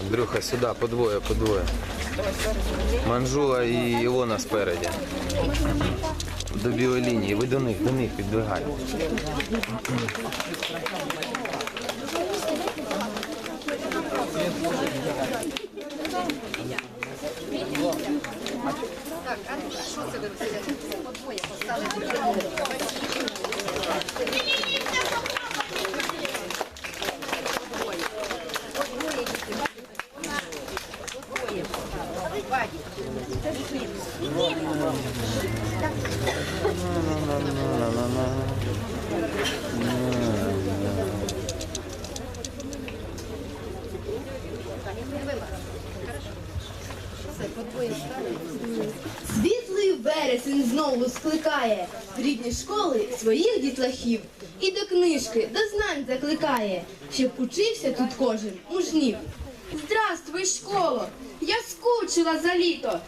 Андрюха, сюди, по двоє, по двоє. Манжула і Ілона спереді. До білої лінії. Ви до них, до них підбігайте. Так, а що це ви розсідаєте? По двоє поставили. Світлий вересень знову скликає. В рідні школи своїх дітлахів. І до книжки, до знань закликає, щоб учився тут кожен мужнів. Здравствуй, школо! Я скучила за літо.